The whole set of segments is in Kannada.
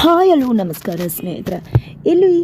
ಹಾಯ್ ಹಲೋ ನಮಸ್ಕಾರ ಸ್ನೇಹಿತರೆ. ಇಲ್ಲಿ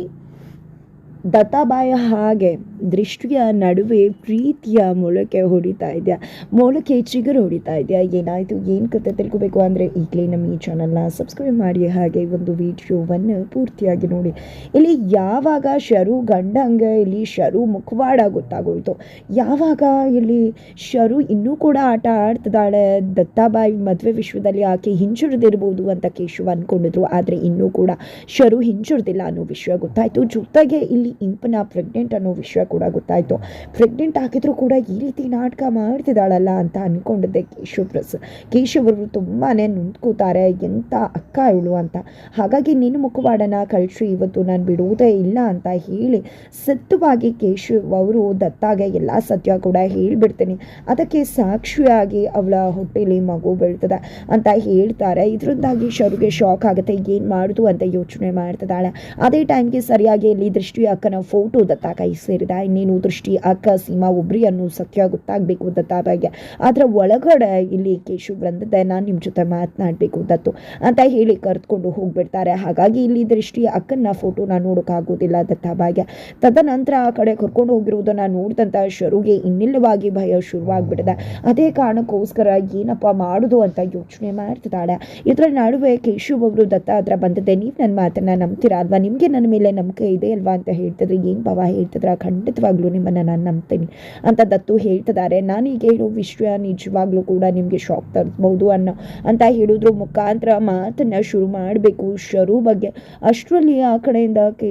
ದತ್ತಾಬಾಯ ಹಾಗೆ ದೃಷ್ಟಿಯ ನಡುವೆ ಪ್ರೀತಿಯ ಮೊಳಕೆ ಹೊಡಿತಾ ಇದೆಯಾ? ಮೊಳಕೆ ಚಿಗುರು ಹೊಡಿತಾ ಇದೆಯಾ? ಏನಾಯಿತು? ಏನು ಕತೆ ತಿಳ್ಕೊಬೇಕು ಅಂದರೆ ಈಗಲೇ ನಮ್ಮ ಈ ಚಾನಲ್ನ ಸಬ್ಸ್ಕ್ರೈಬ್ ಮಾಡಿ ಹಾಗೆ ಒಂದು ವಿಡಿಯೋವನ್ನು ಪೂರ್ತಿಯಾಗಿ ನೋಡಿ. ಇಲ್ಲಿ ಯಾವಾಗ ಶರು ಗಂಡಂಗೆ ಇಲ್ಲಿ ಶರು ಮುಖವಾಡ ಗೊತ್ತಾಗೋಯ್ತು. ಯಾವಾಗ ಇಲ್ಲಿ ಶರು ಇನ್ನೂ ಕೂಡ ಆಟ ಆಡ್ತಿದ್ದಾಳೆ? ದತ್ತಾಬಾಯಿ ಮದುವೆ ವಿಶ್ವದಲ್ಲಿ ಆಕೆ ಹಿಂಜುರಿದಿರ್ಬೋದು ಅಂತ ಕೇಶವ ಅಂದ್ಕೊಂಡಿದ್ರು ಆದರೆ ಇನ್ನೂ ಕೂಡ ಶರು ಹಿಂಜುರಿದಿಲ್ಲ ಅನ್ನೋ ವಿಷಯ ಗೊತ್ತಾಯಿತು. ಜೊತೆಗೆ ಇಲ್ಲಿ ಇಂಪನ ಪ್ರೆಗ್ನೆಂಟ್ ಅನ್ನೋ ವಿಷಯ ಕೂಡ ಗೊತ್ತಾಯಿತು. ಪ್ರೆಗ್ನೆಂಟ್ ಆಗಿದ್ರೂ ಕೂಡ ಈ ರೀತಿ ನಾಟಕ ಮಾಡ್ತಿದ್ದಾಳಲ್ಲ ಅಂತ ಅಂದ್ಕೊಂಡಿದ್ದೆ ಕೇಶವ್ ಪ್ರಸ್ ಕೇಶವರು ತುಂಬಾ ನುಂದ್ಕೋತಾರೆ ಎಂಥ ಅಕ್ಕ ಇವಳು ಅಂತ. ಹಾಗಾಗಿ ನಿನ್ನ ಮುಖವಾಡನ ಕಳಿಸಿ, ಇವತ್ತು ನಾನು ಬಿಡುವುದೇ ಇಲ್ಲ ಅಂತ ಹೇಳಿ ಸತ್ಯವಾಗಿ ಕೇಶವ್ ಅವರು ದತ್ತಾಗೆ ಎಲ್ಲ ಸತ್ಯ ಕೂಡ ಹೇಳಿಬಿಡ್ತೀನಿ. ಅದಕ್ಕೆ ಸಾಕ್ಷಿಯಾಗಿ ಅವಳ ಹೊಟ್ಟೆಲಿ ಮಗು ಬೆಳ್ತದೆ ಅಂತ ಹೇಳ್ತಾರೆ. ಇದರಿಂದಾಗಿ ಶರುಗೆ ಶಾಕ್ ಆಗುತ್ತೆ. ಏನು ಮಾಡುದು ಅಂತ ಯೋಚನೆ ಮಾಡ್ತಿದ್ದಾಳೆ. ಅದೇ ಟೈಮ್ಗೆ ಸರಿಯಾಗಿ ಇಲ್ಲಿ ದೃಷ್ಟಿ ಅಕ್ಕನ ಫೋಟೋ ದತ್ತ ಕೈ ಸೇರಿದ. ಇನ್ನೇನು ದೃಷ್ಟಿ, ಅಕ್ಕ, ಸೀಮಾ ಒಬ್ರಿ ಅನ್ನೋ ಸತ್ಯ ಗೊತ್ತಾಗಬೇಕು ತಾಭಾಗ್ಯ ಅದರ ಒಳಗಡೆ ಇಲ್ಲಿ ಕೇಶು ಬಂದದ್ದೆ, ನಾನು ನಿಮ್ಮ ಜೊತೆ ಮಾತನಾಡಬೇಕು ದತ್ತು ಅಂತ ಹೇಳಿ ಕರೆದುಕೊಂಡು ಹೋಗ್ಬಿಡ್ತಾರೆ. ಹಾಗಾಗಿ ಇಲ್ಲಿ ದೃಷ್ಟಿ ಅಕ್ಕನ ಫೋಟೋನ ನೋಡೋಕ್ಕಾಗೋದಿಲ್ಲ ದತ್ತಾಭಾಗ್ಯ ತದನಂತರ ಆ ಕಡೆ ಕರ್ಕೊಂಡು ಹೋಗಿರುವುದನ್ನ ನೋಡಿದಂಥ ಶರುಗೆ ಇನ್ನಿಲ್ಲವಾಗಿ ಭಯ ಶುರುವಾಗ್ಬಿಟ್ಟಿದೆ. ಅದೇ ಕಾರಣಕ್ಕೋಸ್ಕರ ಏನಪ್ಪ ಮಾಡೋದು ಅಂತ ಯೋಚನೆ ಮಾಡ್ತಿದ್ದಾಳೆ. ಇದರ ನಡುವೆ ಕೇಶವ್ ಅವರು ದತ್ತ ಹತ್ರ ಬಂದಿದ್ದೆ, ನೀವು ನನ್ನ ಮಾತನ್ನ ನಂಬ್ತೀರಾ ಅಲ್ವಾ? ನಿಮಗೆ ನನ್ನ ಮೇಲೆ ನಂಬಿಕೆ ಇದೆ ಅಲ್ವಾ ಅಂತ ಹೇಳ್ತಿದ್ರೆ. ಏನು ಭಾವ ಹೇಳ್ತಿದ್ರ ಖಂಡಿತವಾಗ್ಲೂ ನಿಮ್ಮನ್ನು ನಾನು ನಂಬ್ತೀನಿ ಅಂತ ದತ್ತು ಹೇಳ್ತಿದ್ದಾರೆ. ನಾನು ಈಗ ಹೇಳೋ ವಿಷಯ ನಿಜವಾಗ್ಲೂ ಕೂಡ ನಿಮಗೆ ಶಾಕ್ ತರಿಸ್ಬೋದು ಅನ್ನೋ ಅಂತ ಹೇಳಿದ್ರು. ಮುಖಾಂತರ ಮಾತನ್ನು ಶುರು ಮಾಡಬೇಕು. ಶರು ಬಗ್ಗೆ ಅಷ್ಟರಲ್ಲಿ ಆ ಕಡೆಯಿಂದ ಕೇ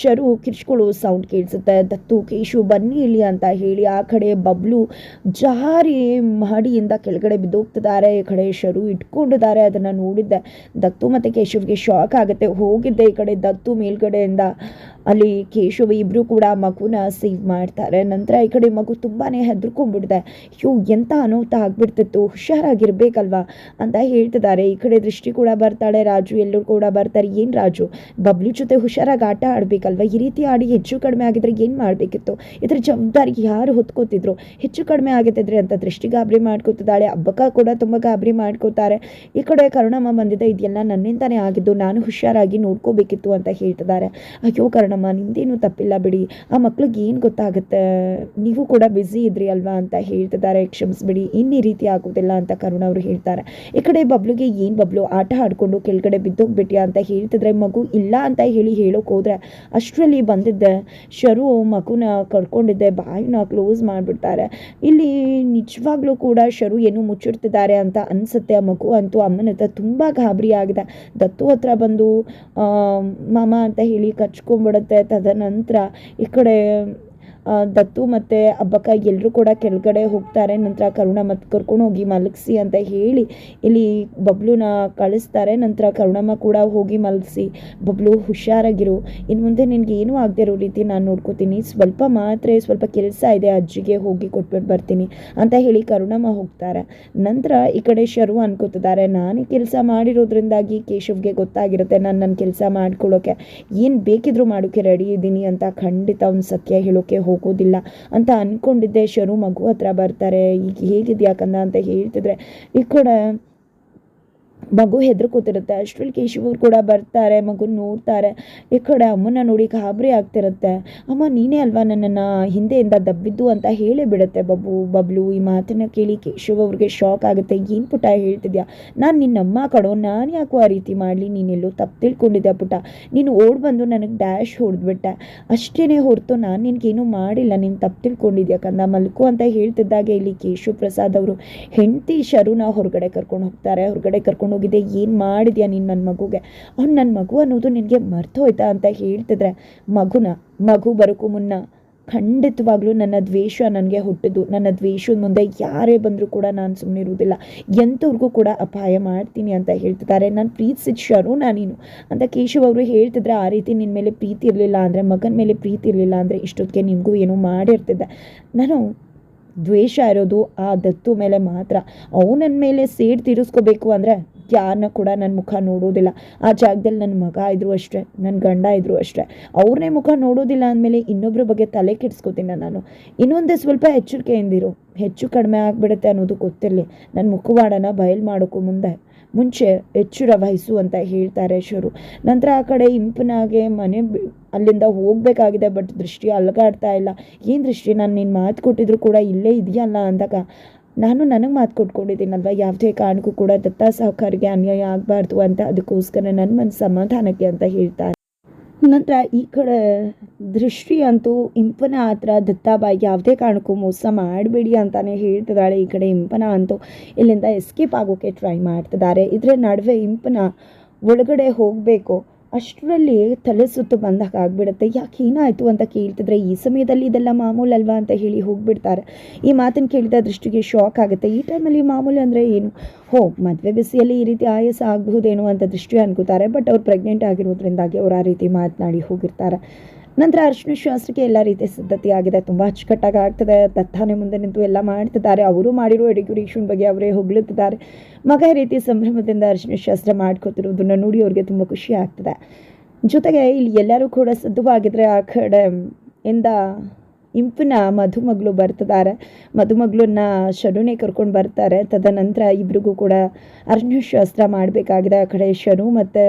ಶರು ಕಿರ್ಚ್ಕೊಳ್ಳೋ ಸೌಂಡ್ ಕೇಳಿಸುತ್ತೆ. ದತ್ತು, ಕೇಶು ಬನ್ನಿ ಇಲ್ಲಿ ಅಂತ ಹೇಳಿ ಆ ಕಡೆ ಬಬ್ಲು ಜಾರಿ ಮಹಡಿಯಿಂದ ಕೆಳಗಡೆ ಬಿದ್ದೋಗ್ತಿದ್ದಾರೆ. ಈ ಕಡೆ ಶರು ಇಟ್ಕೊಂಡಿದ್ದಾರೆ. ಅದನ್ನು ನೋಡಿದ್ದೆ. ದತ್ತು ಮತ್ತು ಕೇಶವ್ಗೆ ಶಾಕ್ ಆಗುತ್ತೆ. ಹೋಗಿದ್ದೆ ಈ ಕಡೆ ದತ್ತು ಮೇಲ್ಗಡೆಯಿಂದ. ಅಲ್ಲಿ ಕೇಶವ ಇಬ್ಬರು ಕೂಡ ಮಗುನ ಸೇವ್ ಮಾಡ್ತಾರೆ. ನಂತರ ಈ ಕಡೆ ಮಗು ತುಂಬಾ ಹೆದರ್ಕೊಂಡ್ಬಿಡ್ದೆ. ಅಯ್ಯೋ ಎಂಥ ಅನಾಹುತ ಆಗ್ಬಿಡ್ತಿತ್ತು. ಹುಷಾರಾಗಿರ್ಬೇಕಲ್ವಾ ಅಂತ ಹೇಳ್ತಿದ್ದಾರೆ. ಈ ಕಡೆ ದೃಷ್ಟಿ ಕೂಡ ಬರ್ತಾಳೆ. ರಾಜು ಎಲ್ಲರೂ ಕೂಡ ಬರ್ತಾರೆ. ಏನು ರಾಜು? ಬಬ್ಲು ಜೊತೆ ಹುಷಾರಾಗಿ ಆಟ ಆಡಬೇಕಲ್ವಾ? ಈ ರೀತಿ ಆಡಿ ಹೆಚ್ಚು ಕಡಿಮೆ ಆಗಿದ್ರೆ ಏನು ಮಾಡಬೇಕಿತ್ತು? ಇದ್ರ ಜವಾಬ್ದಾರಿ ಯಾರು ಹೊತ್ಕೋತಿದ್ರು? ಹೆಚ್ಚು ಕಡಿಮೆ ಆಗುತ್ತಿದ್ರೆ ಅಂತ ದೃಷ್ಟಿ ಗಾಬರಿ ಮಾಡ್ಕೋತಿದ್ದಾಳೆ. ಹಬ್ಬಕ್ಕ ಕೂಡ ತುಂಬ ಗಾಬರಿ ಮಾಡ್ಕೋತಾರೆ. ಈ ಕಡೆ ಕರುಣಮ್ಮ ಬಂದಿದೆ. ಇದೆಲ್ಲ ನನ್ನಿಂದಾನೇ ಆಗಿದ್ದು. ನಾನು ಹುಷಾರಾಗಿ ನೋಡ್ಕೋಬೇಕಿತ್ತು ಅಂತ ಹೇಳ್ತಿದ್ದಾರೆ. ಅಯ್ಯೋ ಕರುಣಮ್ಮ ನಿಮ್ದೇನು ತಪ್ಪಿಲ್ಲ ಬಿಡಿ. ಆ ಮಕ್ಳಿಗೆ ಏನು ಗೊತ್ತಾಗುತ್ತೆ? ನೀವು ಕೂಡ ಬ್ಯುಸಿ ಇದ್ರಿ ಅಲ್ವಾ ಅಂತ ಹೇಳ್ತಿದ್ದಾರೆ, ಕ್ಷಮಿಸ್ಬಿಡಿ. ಇನ್ನು ರೀತಿ ಆಗೋದಿಲ್ಲ ಅಂತ ಕರುಣ ಅವರು ಹೇಳ್ತಾರೆ. ಈ ಕಡೆ ಬಬ್ಲುಗೆ ಏನು ಬಬ್ಲು? ಆಟ ಆಡ್ಕೊಂಡು ಕೆಳಗಡೆ ಬಿದ್ದೋಗ್ಬಿಟ್ಯಾ ಅಂತ ಹೇಳ್ತಿದ್ರೆ ಮಗು ಇಲ್ಲ ಅಂತ ಹೇಳಿ ಹೇಳೋಕೆ ಹೋದ್ರೆ ಅಷ್ಟರಲ್ಲಿ ಬಂದಿದ್ದೆ. ಶರು ಮಗುನ ಕರ್ಕೊಂಡಿದ್ದೆ. ಬಾಯಿನ ಕ್ಲೋಸ್ ಮಾಡಿಬಿಡ್ತಾರೆ. ಇಲ್ಲಿ ನಿಜವಾಗ್ಲೂ ಕೂಡ ಶರು ಏನು ಮುಚ್ಚಿಡ್ತಿದ್ದಾರೆ ಅಂತ ಅನಿಸುತ್ತೆ. ಆ ಮಗು ಅಂತೂ ಅಮ್ಮನ ಹತ್ರ ತುಂಬ ಗಾಬರಿ ಆಗಿದೆ. ದತ್ತು ಹತ್ರ ಬಂದು ಮಾಮ ಅಂತ ಹೇಳಿ ಕಚ್ಕೊಂಡ್ಬಿಡುತ್ತೆ ತದನಂತರ ಈ ಕಡೆ ದತ್ತು ಮತ್ತು ಅಬ್ಬಕ್ಕ ಎಲ್ಲರೂ ಕೂಡ ಕೆಳಗಡೆ ಹೋಗ್ತಾರೆ. ನಂತರ ಕರುಣ ಮತ್ತು ಕರ್ಕೊಂಡು ಹೋಗಿ ಮಲಗಿಸಿ ಅಂತ ಹೇಳಿ ಇಲ್ಲಿ ಬಬ್ಲುನ ಕಳಿಸ್ತಾರೆ. ನಂತರ ಕರುಣಮ್ಮ ಕೂಡ ಹೋಗಿ ಮಲಗಿಸಿ. ಬಬ್ಲು ಹುಷಾರಾಗಿರು. ಇನ್ನು ಮುಂದೆ ನಿನಗೆ ಏನೂ ಆಗದೆ ಇರೋ ರೀತಿ ನಾನು ನೋಡ್ಕೋತೀನಿ. ಸ್ವಲ್ಪ ಮಾತ್ರ, ಸ್ವಲ್ಪ ಕೆಲಸ ಇದೆ, ಅಜ್ಜಿಗೆ ಹೋಗಿ ಕೊಟ್ಬಿಟ್ಟು ಬರ್ತೀನಿ ಅಂತ ಹೇಳಿ ಕರುಣಮ್ಮ ಹೋಗ್ತಾರೆ. ನಂತರ ಈ ಕಡೆ ಶರು ಅನ್ಕೋತಿದ್ದಾರೆ ನಾನು ಕೆಲಸ ಮಾಡಿರೋದ್ರಿಂದಾಗಿ ಕೇಶವ್ಗೆ ಗೊತ್ತಾಗಿರುತ್ತೆ ನಾನು ನನ್ನ ಕೆಲಸ ಮಾಡ್ಕೊಳ್ಳೋಕೆ ಏನು ಬೇಕಿದ್ರೂ ಮಾಡೋಕ್ಕೆ ರೆಡಿ ಇದ್ದೀನಿ ಅಂತ ಖಂಡಿತ ಒಂದು ಸತ್ಯ ಹೇಳೋಕೆ ಹೋಗೋದಿಲ್ಲ ಅಂತ ಅಂದ್ಕೊಂಡಿದ್ದೆ ಶರು ಮಗು ಹತ್ರ ಬರ್ತಾರೆ. ಈಗ ಹೇಗಿದ್ಯಾ ಕಂದ ಅಂತ ಹೇಳ್ತಿದ್ರೆ ಈ ಕಡೆ ಮಗು ಹೆದರ್ಕೋತಿರುತ್ತೆ ಅಷ್ಟರಲ್ಲಿ ಕೇಶವರು ಕೂಡ ಬರ್ತಾರೆ, ಮಗು ನೋಡ್ತಾರೆ. ಈ ಕಡೆ ಅಮ್ಮನ ನೋಡಿ ಗಾಬರಿ ಆಗ್ತಿರುತ್ತೆ. ಅಮ್ಮ, ನೀನೇ ಅಲ್ವಾ ನನ್ನನ್ನು ಹಿಂದೆಯಿಂದ ದಬ್ಬಿದ್ದು ಅಂತ ಹೇಳೇ ಬಿಡುತ್ತೆ ಬಬ್ಬು ಬಬ್ಲು. ಈ ಮಾತನ್ನು ಕೇಳಿ ಕೇಶವ್ ಅವ್ರಿಗೆ ಶಾಕ್ ಆಗುತ್ತೆ. ಏನು ಪುಟ ಹೇಳ್ತಿದ್ಯಾ? ನಾನು ನಿನ್ನಮ್ಮ ಕಡೋ ನಾನು ಯಾಕೋ ಆ ರೀತಿ ಮಾಡಲಿ? ನೀನೆಲ್ಲೋ ತಪ್ಪು ತಿಳ್ಕೊಂಡಿದ್ದೆ ಪುಟ? ನೀನು ಓಡ್ ಬಂದು ನನಗೆ ಡ್ಯಾಶ್ ಹೊಡೆದ್ಬಿಟ್ಟೆ. ಅಷ್ಟೇ ಹೊರತು ನಾನು ನಿನಗೇನು ಮಾಡಿಲ್ಲ. ನೀನು ತಪ್ಪು ತಿಳ್ಕೊಂಡಿದ್ಯಾ ಕಂದ? ಮಲ್ಕು ಅಂತ ಹೇಳ್ತಿದ್ದಾಗೆ ಇಲ್ಲಿ ಕೇಶವ್ ಪ್ರಸಾದ್ ಅವರು. ಹೆಂಡತಿ ಶರುನ ಹೊರಗಡೆ ಕರ್ಕೊಂಡು ಹೋಗ್ತಾರೆ. ಹೊರಗಡೆ ಕರ್ಕೊಂಡು ಹೋಗಿದ್ದೆ ಏನು ಮಾಡಿದ್ಯಾ ನೀನು ನನ್ನ ಮಗುಗೆ? ಅವ್ನು ನನ್ನ ಮಗು ಅನ್ನೋದು ನಿನಗೆ ಮರ್ತೋಯ್ತಾ ಅಂತ ಹೇಳ್ತಿದ್ರೆ ಮಗುನ, ಮಗು ಬರೋಕ್ಕೂ ಮುನ್ನ ಖಂಡಿತವಾಗ್ಲೂ ನನ್ನ ದ್ವೇಷ ನನಗೆ ಹುಟ್ಟಿದ್ದು. ನನ್ನ ದ್ವೇಷದ ಮುಂದೆ ಯಾರೇ ಬಂದರೂ ಕೂಡ ನಾನು ಸುಮ್ಮನೆ ಇರುವುದಿಲ್ಲ ಎಂಥವ್ರಿಗೂ ಕೂಡ ಅಪಾಯ ಮಾಡ್ತೀನಿ ಅಂತ ಹೇಳ್ತಿದ್ದಾರೆ. ನಾನು ಪ್ರೀತಿಸಿದ ಶರು ನೀನು ಅಂತ ಕೇಶವ್ ಅವರು ಹೇಳ್ತಿದ್ರೆ ಆ ರೀತಿ ನಿನ್ನ ಮೇಲೆ ಪ್ರೀತಿ ಇರಲಿಲ್ಲ ಅಂದರೆ, ಮಗನ ಮೇಲೆ ಪ್ರೀತಿ ಇರಲಿಲ್ಲ ಅಂದರೆ ಇಷ್ಟೊತ್ತಿಗೆ ನಿಮಗೂ ಏನೋ ಮಾಡಿರ್ತಿದ್ದೆ. ನಾನು ದ್ವೇಷ ಇರೋದು ಆ ದತ್ತು ಮೇಲೆ ಮಾತ್ರ. ಅವನ ಮೇಲೆ ಸೇಡ್ ತೀರಿಸ್ಕೋಬೇಕು ಅಂದರೆ ಯಾರನ್ನ ಕೂಡ ನನ್ನ ಮುಖ ನೋಡೋದಿಲ್ಲ. ಆ ಜಾಗದಲ್ಲಿ ನನ್ನ ಮಗ ಇದ್ರು ಅಷ್ಟೇ ನನ್ನ ಗಂಡ ಇದ್ರು ಅಷ್ಟೇ. ಅವ್ರನ್ನೇ ಮುಖ ನೋಡೋದಿಲ್ಲ ಅಂದಮೇಲೆ ಇನ್ನೊಬ್ಬರ ಬಗ್ಗೆ ತಲೆ ಕೆಡಿಸ್ಕೋತೀನಿ ನಾನು? ಇನ್ನೊಂದೇ ಸ್ವಲ್ಪ ಎಚ್ಚರಿಕೆಯಿಂದಿರು. ಹೆಚ್ಚು ಕಡಿಮೆ ಆಗಿಬಿಡುತ್ತೆ ಅನ್ನೋದು ಗೊತ್ತಿರಲಿ. ನನ್ನ ಮುಖವಾಡನ ಬಯಲು ಮಾಡೋಕ್ಕೂ ಮುಂದೆ, ಮುಂಚೆ ಎಚ್ಚರ ವಹಿಸು ಅಂತ ಹೇಳ್ತಾರೆ ಶುರು. ನಂತರ ಆ ಕಡೆ ಇಂಪನಾಗೆ ಮನೆ ಅಲ್ಲಿಂದ ಹೋಗಬೇಕಾಗಿದೆ, ಬಟ್ ದೃಷ್ಟಿ ಅಲಗಾಡ್ತಾ ಇಲ್ಲ. ಏನು ದೃಷ್ಟಿ? ನಾನು ನಿನ್ನ ಮಾತು ಕೊಟ್ಟಿದ್ರು ಕೂಡ ಇಲ್ಲೇ ಇದೆಯಲ್ಲ ಅಂದಾಗ ನಾನು ನನಗೆ ಮಾತು ಕೊಟ್ಕೊಂಡಿದ್ದೀನಲ್ವ? ಯಾವುದೇ ಕಾರಣಕ್ಕೂ ಕೂಡ ದತ್ತ ಸಾಹುಕಾರಿಗೆ ಅನ್ಯಾಯ ಆಗಬಾರ್ದು ಅಂತ ಅದಕ್ಕೋಸ್ಕರ ನನ್ನ ಮನಸ್ಸು ಸಮಾಧಾನಕ್ಕೆ ಅಂತ ಹೇಳ್ತಾರೆ. ನಂತರ ಈ ಕಡೆ ದೃಷ್ಟಿ ಅಂತೂ ಇಂಪನ ಹತ್ರ ದತ್ತಾಬಾಯಿ ಯಾವುದೇ ಕಾರಣಕ್ಕೂ ಮೋಸ ಮಾಡಬೇಡಿ ಅಂತಲೇ ಹೇಳ್ತಿದ್ದಾಳೆ. ಈ ಕಡೆ ಇಂಪನ ಅಂತೂ ಇಲ್ಲಿಂದ ಎಸ್ಕೇಪ್ ಆಗೋಕ್ಕೆ ಟ್ರೈ ಮಾಡ್ತಿದ್ದಾರೆ. ಇದರ ನಡುವೆ ಇಂಪನ ಒಳಗಡೆ ಹೋಗಬೇಕು. ಅಷ್ಟರಲ್ಲಿ ತಲೆ ಸುತ್ತು ಬಂದಾಗ ಆಗ್ಬಿಡುತ್ತೆ. ಯಾಕೆ ಏನಾಯಿತು ಅಂತ ಕೇಳ್ತಿದ್ರೆ, ಈ ಸಮಯದಲ್ಲಿ ಇದೆಲ್ಲ ಮಾಮೂಲಲ್ವಾ ಅಂತ ಹೇಳಿ ಹೋಗ್ಬಿಡ್ತಾರೆ. ಈ ಮಾತನ್ನು ಕೇಳಿದ ದೃಷ್ಟಿಗೆ ಶಾಕ್ ಆಗುತ್ತೆ. ಈ ಟೈಮಲ್ಲಿ ಮಾಮೂಲು ಅಂದರೆ ಏನು? ಹೋ, ಮದುವೆ ಬಿಸಿಯಲ್ಲಿ ಈ ರೀತಿ ಆಯಾಸ ಆಗಬಹುದೇನೋ ಅಂತ ದೃಷ್ಟಿ ಅನ್ಕೋತಾರೆ. ಬಟ್ ಅವ್ರು ಪ್ರೆಗ್ನೆಂಟ್ ಆಗಿರೋದ್ರಿಂದಾಗಿ ಅವ್ರು ಆ ರೀತಿ ಮಾತನಾಡಿ ಹೋಗಿರ್ತಾರೆ. ನಂತರ ಅರ್ಶಿನ ಶಾಸ್ತ್ರಕ್ಕೆ ಎಲ್ಲ ರೀತಿಯ ಸಿದ್ಧತೆ ಆಗಿದೆ. ತುಂಬ ಅಚ್ಚುಕಟ್ಟಾಗಿ ಆಗ್ತದೆ ದತ್ತಾನೆ ಮುಂದೆ ನಿಂತು ಎಲ್ಲ ಮಾಡ್ತಿದ್ದಾರೆ. ಅವರು ಮಾಡಿರೋ ಡೆಕೋರೇಷನ್ ಬಗ್ಗೆ ಅವರೇ ಹೊಗಳುತ್ತಿದ್ದಾರೆ. ಮಗ ರೀತಿ ಸಂಭ್ರಮದಿಂದ ಅರ್ಶಿನ ಶಾಸ್ತ್ರ ಮಾಡ್ಕೊತಿರೋದನ್ನ ನೋಡಿ ಅವ್ರಿಗೆ ತುಂಬ ಖುಷಿ ಆಗ್ತದೆ. ಜೊತೆಗೆ ಇಲ್ಲಿ ಎಲ್ಲರೂ ಕೂಡ ಸಿದ್ಧವಾಗಿದ್ದರೆ ಆ ಕಡೆ ಇಂದ ಇಂಪಿನ ಮಧುಮಗಳು ಬರ್ತಿದ್ದಾರೆ. ಮಧುಮಗಳನ್ನ ಶನುನೇ ಕರ್ಕೊಂಡು ಬರ್ತಾರೆ. ತದನಂತರ ಇಬ್ರಿಗೂ ಕೂಡ ಅರ್ಶಿನ ಶಾಸ್ತ್ರ ಮಾಡಬೇಕಾಗಿದೆ. ಆ ಕಡೆ ಶನು ಮತ್ತು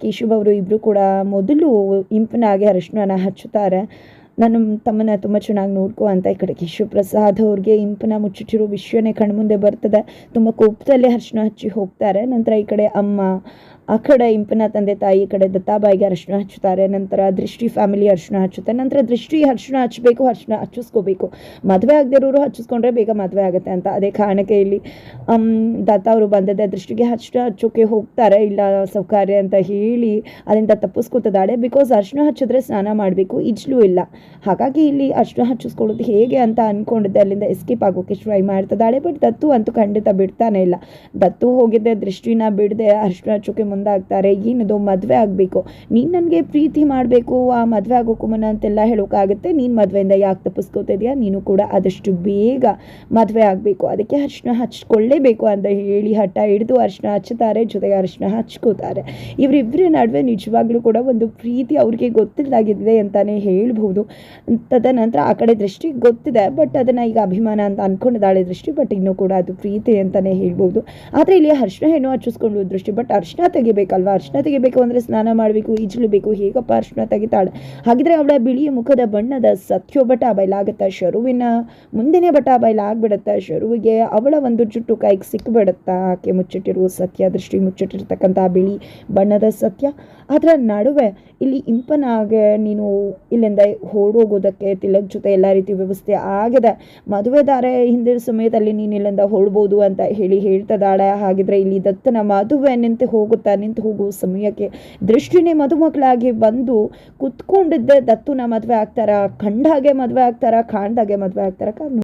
ಕೇಶವ್ ಅವರು ಇಬ್ಬರು ಕೂಡ ಮೊದಲು ಇಂಪನಾಗಿ ಅರಿಶಿನ ಹಚ್ಚುತ್ತಾರೆ. ನಾನು ತಮ್ಮನ್ನ ತುಂಬ ಚೆನ್ನಾಗಿ ನೋಡ್ಕೊ ಅಂತ ಈ ಕಡೆ ಪ್ರಸಾದ್ ಅವ್ರಿಗೆ ಇಂಪನ ಮುಚ್ಚಿಟ್ಟಿರೋ ವಿಷಯನೇ ಕಣ್ಮುಂದೆ ಬರ್ತದೆ. ತುಂಬ ಕೋಪದಲ್ಲೇ ಅರಿಶಿನ ಹಚ್ಚಿ ಹೋಗ್ತಾರೆ. ನಂತರ ಈ ಕಡೆ ಅಮ್ಮ ಕಡೆ ಇಂಪನ ತಂದೆ ತಾಯಿ ಕಡೆ ದತ್ತಾಬಾಯಿಗೆ ಅರ್ಶನ ಹಚ್ಚುತ್ತಾರೆ, ನಂತರ ದೃಷ್ಟಿ ಫ್ಯಾಮಿಲಿ ಅರ್ಶನ ಹಚ್ಚುತ್ತೆ ನಂತರ ದೃಷ್ಟಿ ಅರ್ಶನ ಹಚ್ಚಬೇಕು ಅರ್ಶನ ಹಚ್ಚಿಸ್ಕೋಬೇಕು. ಮದುವೆ ಆಗದಿರೋರು ಹಚ್ಚಿಸ್ಕೊಂಡ್ರೆ ಬೇಗ ಮದುವೆ ಆಗುತ್ತೆ ಅಂತ ಅದೇ ಕಾರಣಕ್ಕೆ ಇಲ್ಲಿ ದತ್ತ ಅವರು ಬಂದದ್ದೆ ದೃಷ್ಟಿಗೆ ಅರಿಶಿನ ಹಚ್ಚೋಕೆ ಹೋಗ್ತಾರೆ, ಇಲ್ಲ ಸೌಕರ್ಯ ಅಂತ ಹೇಳಿ ಅದರಿಂದ ತಪ್ಪಿಸ್ಕೊತದಾಳೆ ಬಿಕಾಸ್ ಅರ್ಶನ ಹಚ್ಚಿದ್ರೆ ಸ್ನಾನ ಮಾಡಬೇಕು ಇಜ್ಲೂ ಇಲ್ಲ. ಹಾಗಾಗಿ ಇಲ್ಲಿ ಅರ್ಶನ ಹಚ್ಚಿಸ್ಕೊಳ್ಳೋದು ಹೇಗೆ ಅಂತ ಅಂದ್ಕೊಂಡಿದ್ದೆ ಅಲ್ಲಿಂದ ಎಸ್ಕೇಪ್ ಆಗೋಕೆ ಟ್ರೈ ಮಾಡ್ತದಾಳೆ ಬಟ್ ದತ್ತು ಅಂತೂ ಖಂಡಿತ ಬಿಡ್ತಾನೆ ಇಲ್ಲ. ದತ್ತು ಹೋಗಿದ್ದೆ, ದೃಷ್ಟಿನ ಬಿಡದೆ ಅರ್ಶನ ಹಚ್ಚೋಕೆ ಮುಂದಾಗ್ತಾರೆ ಏನದು ಮದುವೆ ಆಗಬೇಕು? ನೀನು ನನಗೆ ಪ್ರೀತಿ ಮಾಡಬೇಕು, ಆ ಮದುವೆ ಆಗೋಕ್ಕೂ ಮುನ್ನ ಅಂತೆಲ್ಲ ಹೇಳೋಕ್ಕಾಗುತ್ತೆ ನೀನು ಮದುವೆಯಿಂದ ಯಾಕೆ ತಪ್ಪಿಸ್ಕೋತಿದ್ಯಾ ನೀನು ಕೂಡ ಆದಷ್ಟು ಬೇಗ ಮದುವೆ ಆಗಬೇಕು. ಅದಕ್ಕೆ ಅರಿಶಿನ ಹಚ್ಕೊಳ್ಳೇಬೇಕು ಅಂತ ಹೇಳಿ ಹಠ ಹಿಡಿದು ಅರಿಶಿನ ಹಚ್ಚುತ್ತಾರೆ, ಜೊತೆಗೆ ಅರಿಶಿನ ಹಚ್ಕೋತಾರೆ. ಇವರಿಬ್ಬರ ನಡುವೆ ನಿಜವಾಗ್ಲೂ ಕೂಡ ಒಂದು ಪ್ರೀತಿ ಅವ್ರಿಗೆ ಗೊತ್ತಿಲ್ಲದಾಗಿದೆ ಅಂತಾನೆ ಹೇಳ್ಬೋದು ತದನಂತರ ಆ ಕಡೆ ದೃಷ್ಟಿ ಗೊತ್ತಿದೆ, ಬಟ್ ಅದನ್ನು ಈಗ ಅಭಿಮಾನ ಅಂತ ಅಂದ್ಕೊಂಡಿದ್ದಾಳೆ ದೃಷ್ಟಿ, ಬಟ್ ಇನ್ನೂ ಕೂಡ ಅದು ಪ್ರೀತಿ ಅಂತಾನೆ ಹೇಳ್ಬೋದು ಆದರೆ ಇಲ್ಲಿ ಅರಿಶಿನ ಹೆಣ್ಣು ಹಚ್ಚಿಸ್ಕೊಂಡು ದೃಷ್ಟಿ, ಬಟ್ ಅರಿಶಿನ ತೆಗಿಬೇಕಲ್ವಾ ಅರ್ಶಿನ ತೆಗಿಬೇಕು ಅಂದರೆ ಸ್ನಾನ ಮಾಡಬೇಕು ಈಜಲಬೇಕು ಹೇಗಪ್ಪ ಅರ್ಶಿನ ತೆಗಿತಾಳೆ? ಹಾಗಿದ್ರೆ ಅವಳ ಬಿಳಿಯ ಮುಖದ ಬಣ್ಣದ ಸತ್ಯೋ ಬಟ ಬಯಲಾಗುತ್ತಾ ಶರುವಿನ, ಮುಂದಿನ ಬಟ ಬಯಲಾಗ್ಬಿಡುತ್ತೆ ಶರುವಿಗೆ. ಅವಳ ಒಂದು ಜುಟ್ಟು ಕೈಗೆ ಸಿಕ್ಬಿಡುತ್ತಾ? ಆಕೆ ಮುಚ್ಚಿಟ್ಟಿರುವ ಸತ್ಯ, ದೃಷ್ಟಿ ಮುಚ್ಚಿಟ್ಟಿರ್ತಕ್ಕಂಥ ಬಿಳಿ ಬಣ್ಣದ ಸತ್ಯ. ಅದರ ನಡುವೆ ಇಲ್ಲಿ ಇಂಪನಾಗೆ ನೀನು ಇಲ್ಲಿಂದ ಹೊರಡೋಗೋದಕ್ಕೆ ತಿಲಕ್ ಜೊತೆ ಎಲ್ಲ ರೀತಿ ವ್ಯವಸ್ಥೆ ಆಗಿದೆ. ಮದುವೆ ದಾರೆ ಹಿಂದಿನ ಸಮಯದಲ್ಲಿ ನೀನು ಇಲ್ಲಿಂದ ಹೊರಡ್ಬೋದು ಅಂತ ಹೇಳಿ ಹೇಳ್ತದಾಳೆ ಹಾಗಿದ್ರೆ ಇಲ್ಲಿ ದತ್ತನ ಮದುವೆ ನಿಂತು ಹೋಗುತ್ತಾ ನಿಂತು ಹೋಗೋ ಸಮಯಕ್ಕೆ ದೃಷ್ಟಿನೇ ಮದುಮಕ್ಕಳಾಗಿ ಬಂದು ಕುತ್ಕೊಂಡಿದ್ದೆ ದತ್ತುನ ಮದುವೆ ಆಗ್ತಾರ ಕಂಡಾಗೆ ಮದುವೆ ಆಗ್ತಾರ ಕಾಣ್ದಾಗೆ ಮದುವೆ ಆಗ್ತಾರ